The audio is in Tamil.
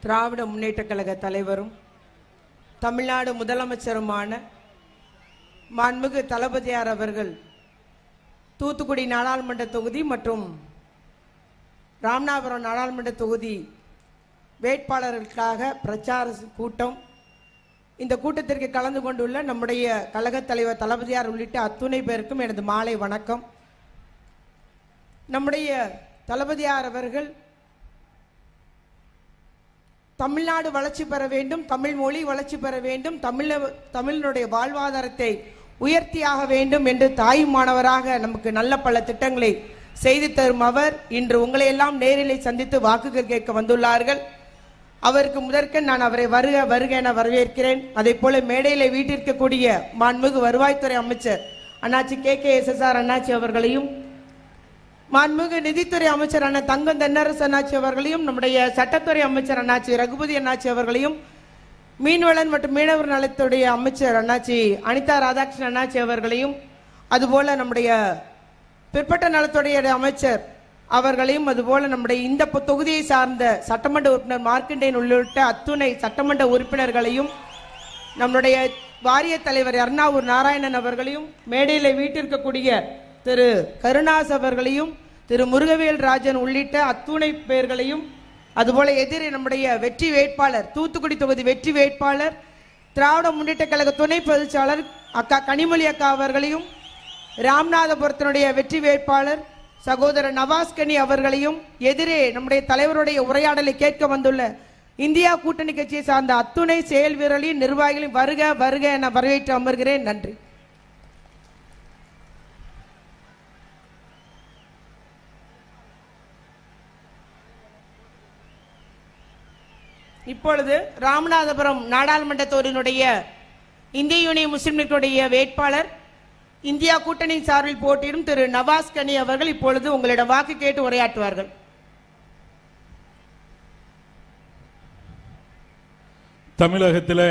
திராவிட முன்னேற்றக் கழக தலைவரும் தமிழ்நாடு முதலமைச்சருமான மாண்புமிகு தளபதியார் அவர்கள் தூத்துக்குடி நாடாளுமன்ற தொகுதி மற்றும் ராமநாதபுரம் நாடாளுமன்ற தொகுதி வேட்பாளர்களுக்காக பிரச்சார கூட்டம். இந்த கூட்டத்திற்கு கலந்து கொண்டுள்ள நம்முடைய கழகத் தலைவர் தளபதியார் உள்ளிட்ட அத்துணை பேருக்கும் எனது மாலை வணக்கம். நம்முடைய தளபதியார் அவர்கள் தமிழ்நாடு வளர்ச்சி பெற வேண்டும் தமிழ் மொழி வளர்ச்சி பெற வேண்டும் தமிழ தமிழினுடைய வாழ்வாதாரத்தை உயர்த்தியாக வேண்டும் என்று தாய் மாணவராக நமக்கு நல்ல பல திட்டங்களை செய்து தரும் அவர் இன்று உங்களை எல்லாம் நேரிலே சந்தித்து வாக்குகள் கேட்க வந்துள்ளார்கள். அவருக்கு முதற்க நான் அவரை வருக வருக என வரவேற்கிறேன். அதே போல மேடையில வீட்டிற்கக்கூடிய மாண்புமிகு வருவாய்த்துறை அமைச்சர் அண்ணாச்சி K K S S R அண்ணாச்சி அவர்களையும் மாண்புமிகு நிதித்துறை அமைச்சரான தங்கம் தென்னரசு அண்ணாச்சி அவர்களையும் நம்முடைய சட்டத்துறை அமைச்சர் அண்ணாச்சி ரகுபதி அண்ணாச்சி அவர்களையும் மீன்வளன் மற்றும் மீனவர் நலத்துடைய அமைச்சர் அண்ணாச்சி அனிதா ராதாகிருஷ்ணன் அண்ணாச்சி அவர்களையும் அதுபோல நம்முடைய பிற்பட்ட நலத்துடைய அமைச்சர் அவர்களையும் அதுபோல நம்முடைய இந்த தொகுதியை சார்ந்த சட்டமன்ற உறுப்பினர் மார்க்கண்டேன் உள்ளிட்ட அத்துணை சட்டமன்ற உறுப்பினர்களையும் நம்முடைய வாரிய தலைவர் அருணாவூர் நாராயணன் அவர்களையும் மேடையில் வீட்டிற்கக்கூடிய திரு கருணாஸ் அவர்களையும் திரு முருகவேல் ராஜன் உள்ளிட்ட அத்துணை பேர்களையும் அதுபோல எதிரே நம்முடைய வெற்றி வேட்பாளர் தூத்துக்குடி தொகுதி வெற்றி வேட்பாளர் திராவிட முன்னேற்ற கழக துணை பொதுச்சாளர் அக்கா கனிமொழி அக்கா அவர்களையும் ராமநாதபுரத்தினுடைய வெற்றி வேட்பாளர் சகோதரர் நவாஸ்கனி அவர்களையும் எதிரே நம்முடைய தலைவருடைய உரையாடலை கேட்க வந்துள்ள இந்தியா கூட்டணி கட்சியை சார்ந்த அத்துணை செயல் வீரர்களையும் நிர்வாகிகளையும் வருக வருக என வரவேற்று அமர்கிறேன். நன்றி. இப்பொழுது ராமநாதபுரம் நாடாளுமன்ற தொகுதியினுடைய இந்திய யூனியன் முஸ்லிம் லீக்குடைய வேட்பாளர் இந்தியா கூட்டணி சார்பில் போட்டியிடும் திரு நவாஸ் கனி அவர்கள் இப்பொழுது உங்களிடம் வாக்கு கேட்டு உரையாற்றுவார்கள். தமிழகத்தில்